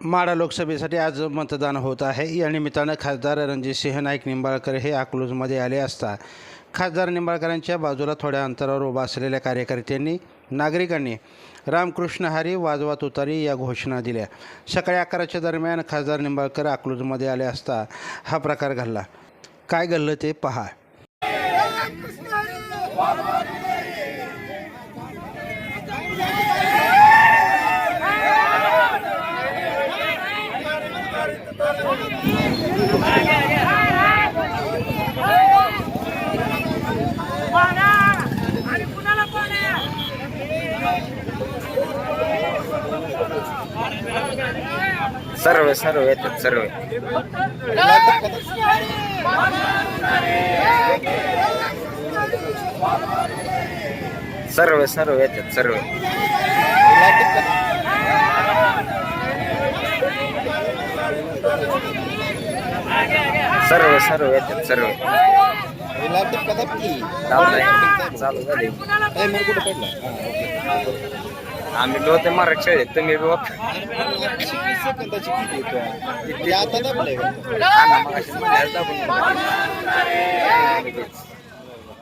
माढा लोकसभेसाठी आज मतदान होत आहे. या निमित्तानं खासदार रणजितसिंह नाईक निंबाळकर हे अकलूजमध्ये आले असता खासदार निंबाळकरांच्या बाजूला थोड्या अंतरावर उभा असलेल्या कार्यकर्त्यांनी नागरिकांनी रामकृष्ण हरी वाजवा तुतारी या घोषणा दिल्या. सकाळी अकराच्या दरम्यान खासदार निंबाळकर अकलूजमध्ये आले असता हा प्रकार घडला. काय घडलं ते पहा. सर्व सर्व येतात सर्व. सर्व सर्व येतात सर्व. सर्व सर्व येतात सर्व चालू झाले आम्ही होते मराठी शाळेत तुम्ही बी. हा दाबून.